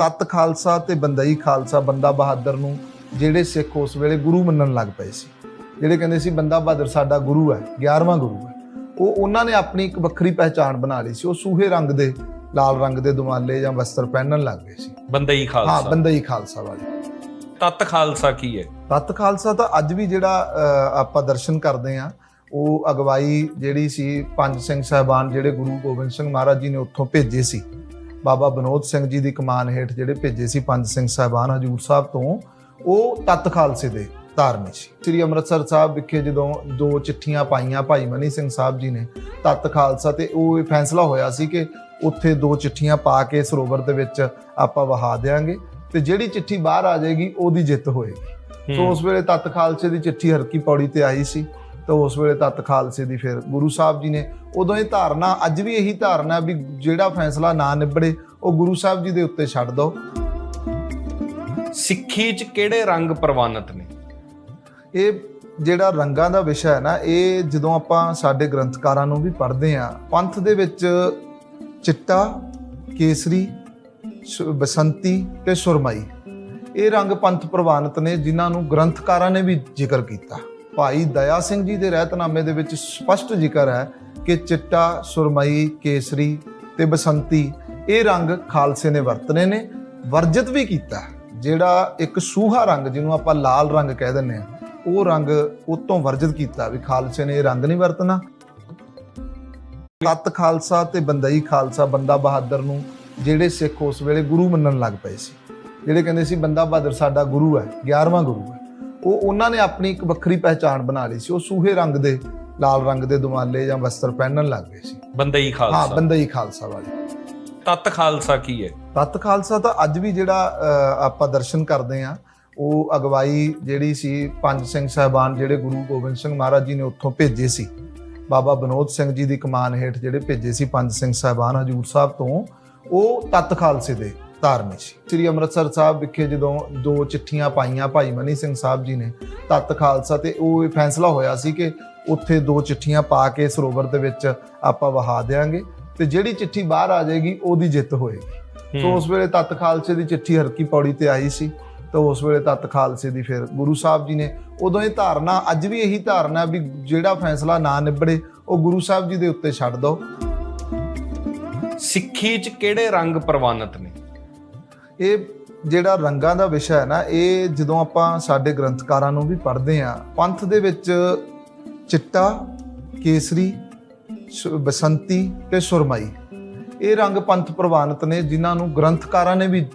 ਤਤ ਖਾਲਸਾ ਤੇ ਬੰਦਈ ਖਾਲਸਾ ਬੰਦਾ ਬਹਾਦਰ ਨੂੰ ਜਿਹੜੇ ਸਿੱਖ ਉਸ ਵੇਲੇ ਗੁਰੂ ਮੰਨਣ ਲੱਗ ਪਏ ਸੀ। ਜਿਹੜੇ ਕਹਿੰਦੇ ਸੀ ਬੰਦਾ ਬਹਾਦਰ ਸਾਡਾ ਗੁਰੂ ਹੈ 11ਵਾਂ ਗੁਰੂ ਹੈ। ਉਹ ਉਹਨਾਂ ਨੇ ਆਪਣੀ ਇੱਕ ਵੱਖਰੀ ਪਹਿਚਾਣ ਬਣਾ ਲਈ ਸੀ। ਉਹ ਸੂਹੇ ਰੰਗ ਦੇ ਲਾਲ ਰੰਗ ਦੇ ਦੁਮਾਲੇ ਜਾਂ ਵਸਤਰ ਪਹਿਨਣ ਲੱਗ ਗਏ ਸੀ। ਬੰਦਈ ਹਾਂ ਖਾਲਸਾ ਬੰਦਈ ਖਾਲਸਾ ਵਾਲੇ। ਤਤ ਖਾਲਸਾ ਕੀ ਹੈ? ਤਤ ਖਾਲਸਾ ਤਾਂ ਅੱਜ ਵੀ ਜਿਹੜਾ ਆਪਾਂ ਦਰਸ਼ਨ ਕਰਦੇ ਆ ਉਹ ਅਗਵਾਈ ਜਿਹੜੀ ਸੀ ਪੰਜ ਸਿੰਘ ਸਾਹਿਬਾਨ ਜਿਹੜੇ ਗੁਰੂ ਗੋਬਿੰਦ ਸਿੰਘ ਮਹਾਰਾਜ ਜੀ ਨੇ ਉੱਥੋਂ ਭੇਜੇ ਸੀ। ਬਾਬਾ ਬਨੋਦ ਸਿੰਘ ਜੀ ਦੀ ਕਮਾਨ ਹੇਠ ਜਿਹੜੇ ਭੇਜੇ ਸੀ ਪੰਜ ਸਿੰਘ ਸਾਹਿਬਾਨ ਹਜੂਰ ਸਾਹਿਬ ਤੋਂ ਉਹ ਤਤ ਖਾਲਸੇ ਦੇ ਧਾਰਮੀ ਸੀ। ਸ੍ਰੀ ਅੰਮ੍ਰਿਤਸਰ ਸਾਹਿਬ ਵਿਖੇ ਜਦੋਂ ਦੋ ਚਿੱਠੀਆਂ ਪਾਈਆਂ ਭਾਈ ਮਨੀ ਸਿੰਘ ਸਾਹਿਬ ਜੀ ਨੇ ਤਤ ਖਾਲਸਾ ਤੇ ਉਹ ਇਹ ਫੈਸਲਾ ਹੋਇਆ ਸੀ ਕਿ ਉੱਥੇ ਦੋ ਚਿੱਠੀਆਂ ਪਾ ਕੇ ਸਰੋਵਰ ਦੇ ਵਿੱਚ ਆਪਾਂ ਵਹਾ ਦੇਾਂਗੇ ਤੇ ਜਿਹੜੀ ਚਿੱਠੀ ਬਾਹਰ ਆ ਜਾਏਗੀ ਉਹਦੀ ਜਿੱਤ ਹੋਏਗੀ। ਸੋ ਉਸ ਵੇਲੇ ਤਤ ਖਾਲਸੇ ਦੀ ਚਿੱਠੀ ਹਰਕੀ ਪੌੜੀ ਤੇ ਆਈ ਸੀ। ਤਾਂ ਉਸ ਵੇਲੇ ਤਤ ਖਾਲਸੇ ਦੀ ਫਿਰ ਗੁਰੂ ਸਾਹਿਬ ਜੀ ਨੇ ਉਦੋਂ ਇਹ ਧਾਰਨਾ ਅੱਜ ਵੀ ਇਹੀ ਧਾਰਨਾ ਵੀ ਜਿਹੜਾ ਫੈਸਲਾ ਨਾ ਨਿਬੜੇ ਉਹ ਗੁਰੂ ਸਾਹਿਬ ਜੀ ਦੇ ਉੱਤੇ ਛੱਡ ਦਿਓ ਸਿੱਖੀ 'ਚ ਕਿਹੜੇ ਰੰਗ ਪ੍ਰਵਾਨਿਤ ਨੇ? ਇਹ ਜਿਹੜਾ ਰੰਗਾਂ ਦਾ ਵਿਸ਼ਾ ਹੈ ਨਾ ਇਹ ਜਦੋਂ ਆਪਾਂ ਸਾਡੇ ਗ੍ਰੰਥਕਾਰਾਂ ਨੂੰ ਵੀ ਪੜ੍ਹਦੇ ਆ ਪੰਥ ਦੇ ਵਿੱਚ ਚਿੱਟਾ ਕੇਸਰੀ ਬਸੰਤੀ ਤੇ ਸੁਰਮਈ ਇਹ ਰੰਗ ਪੰਥ ਪ੍ਰਵਾਨਿਤ ਨੇ ਜਿਨ੍ਹਾਂ ਨੂੰ ਗ੍ਰੰਥਕਾਰਾਂ ਨੇ ਵੀ ਜ਼ਿਕਰ ਕੀਤਾ। ਭਾਈ ਦਇਆ ਸਿੰਘ ਜੀ ਦੇ ਰਹਿਤਨਾਮੇ ਦੇ ਵਿੱਚ ਸਪਸ਼ਟ ਜ਼ਿਕਰ ਹੈ ਕਿ ਚਿੱਟਾ, ਸੁਰਮਈ, ਕੇਸਰੀ ਤੇ ਬਸੰਤੀ ਇਹ ਰੰਗ ਖਾਲਸੇ ਨੇ ਵਰਤਨੇ ਨੇ, ਵਰਜਿਤ ਵੀ ਕੀਤਾ ਜਿਹੜਾ ਇੱਕ ਸੂਹਾ ਰੰਗ ਜਿਹਨੂੰ ਆਪਾਂ ਲਾਲ ਰੰਗ ਕਹਿ ਦਿੰਦੇ ਆ ਉਹ ਰੰਗ ਉਤੋਂ ਵਰਜਿਤ ਕੀਤਾ ਵੀ ਖਾਲਸੇ ਨੇ ਇਹ ਰੰਗ ਨਹੀਂ ਵਰਤਣਾ। ਤਤ ਖਾਲਸਾ ਤੇ ਬੰਦਈ ਖਾਲਸਾ ਬੰਦਾ ਬਹਾਦਰ ਨੂੰ ਜਿਹੜੇ ਸਿੱਖ ਉਸ ਵੇਲੇ ਗੁਰੂ ਮੰਨਣ ਲੱਗ ਪਏ ਸੀ। ਜਿਹੜੇ ਕਹਿੰਦੇ ਸੀ, ਬੰਦਾ ਬਹਾਦਰ ਸਾਡਾ ਗੁਰੂ ਹੈ 11ਵਾਂ ਗੁਰੂ ਹੈ। ਉਹ ਉਹਨਾਂ ਨੇ ਆਪਣੀ ਇੱਕ ਵੱਖਰੀ ਪਹਿਚਾਣ ਬਣਾ ਲਈ ਸੀ। ਉਹ ਸੂਹੇ ਰੰਗ ਦੇ ਲਾਲ ਰੰਗ ਦੇ ਦੁਮਾਲੇ ਜਾਂ ਵਸਤਰ ਪਹਿਨਣ ਲੱਗ ਗਏ ਸੀ। ਬੰਦਈ ਹਾਂ ਖਾਲਸਾ ਬੰਦਈ ਖਾਲਸਾ ਵਾਲੇ। ਤਤ ਖਾਲਸਾ ਕੀ ਹੈ? ਤਤ ਖਾਲਸਾ ਤਾਂ ਅੱਜ ਵੀ ਜਿਹੜਾ ਆਪਾਂ ਦਰਸ਼ਨ ਕਰਦੇ ਆ ਉਹ ਅਗਵਾਈ ਜਿਹੜੀ ਸੀ ਪੰਜ ਸਿੰਘ ਸਾਹਿਬਾਨ ਜਿਹੜੇ ਗੁਰੂ ਗੋਬਿੰਦ ਸਿੰਘ ਮਹਾਰਾਜ ਜੀ ਨੇ ਉੱਥੋਂ ਭੇਜੇ ਸੀ। ਬਾਬਾ ਬਨੋਦ ਸਿੰਘ ਜੀ ਦੀ ਕਮਾਨ ਹੇਠ ਜਿਹੜੇ ਭੇਜੇ ਸੀ ਪੰਜ ਸਿੰਘ ਸਾਹਿਬਾਨ ਹਜੂਰ ਸਾਹਿਬ ਤੋਂ ਉਹ ਤਤ ਖਾਲਸੇ ਦੇ ਧਾਰਮੀ ਸੀ। ਸ੍ਰੀ ਅੰਮ੍ਰਿਤਸਰ ਸਾਹਿਬ ਵਿਖੇ ਜਦੋਂ ਦੋ ਚਿੱਠੀਆਂ ਪਾਈਆਂ ਭਾਈ ਮਨੀ ਸਿੰਘ ਸਾਹਿਬ ਜੀ ਨੇ ਤਤ ਖਾਲਸਾ ਤੇ ਉਹ ਇਹ ਫੈਸਲਾ ਹੋਇਆ ਸੀ ਕਿ ਉੱਥੇ ਦੋ ਚਿੱਠੀਆਂ ਪਾ ਕੇ ਸਰੋਵਰ ਦੇ ਵਿੱਚ ਆਪਾਂ ਵਹਾ ਦੇਾਂਗੇ ਤੇ ਜਿਹੜੀ ਚਿੱਠੀ ਬਾਹਰ ਆ ਜਾਏਗੀ ਉਹਦੀ ਜਿੱਤ ਹੋਏਗੀ। ਸੋ ਉਸ ਵੇਲੇ ਤਤ ਖਾਲਸੇ ਦੀ ਚਿੱਠੀ ਹਰਕੀ ਪੌੜੀ ਤੇ ਆਈ ਸੀ ਤਾਂ ਉਸ ਵੇਲੇ ਤਤ ਖਾਲਸੇ ਦੀ ਫਿਰ ਗੁਰੂ ਸਾਹਿਬ ਜੀ ਨੇ ਉਦੋਂ ਇਹ ਧਾਰਨਾ ਅੱਜ ਵੀ ਇਹੀ ਧਾਰਨਾ ਵੀ ਜਿਹੜਾ ਫੈਸਲਾ ਨਾ ਨਿਬੜੇ ਉਹ ਗੁਰੂ ਸਾਹਿਬ ਜੀ ਦੇ ਉੱਤੇ ਛੱਡ ਦਿਓ ਸਿੱਖੀ 'ਚ ਕਿਹੜੇ ਰੰਗ ਪ੍ਰਵਾਨਿਤ ਨੇ? ਇਹ ਜਿਹੜਾ ਰੰਗਾਂ ਦਾ ਵਿਸ਼ਾ ਹੈ ਨਾ, ਇਹ ਜਦੋਂ ਆਪਾਂ ਸਾਡੇ ਗ੍ਰੰਥਕਾਰਾਂ ਨੂੰ ਵੀ ਪੜ੍ਹਦੇ ਆ ਪੰਥ ਦੇ ਵਿੱਚ ਚਿੱਟਾ, ਕੇਸਰੀ, ਸੁ- ਬਸੰਤੀ ਤੇ ਸੁਰਮਈ, ਇਹ ਰੰਗ ਪੰਥ ਪ੍ਰਵਾਨਿਤ ਨੇ, ਜਿਨ੍ਹਾਂ ਨੂੰ ਗ੍ਰੰਥਕਾਰਾਂ ਨੇ ਵੀ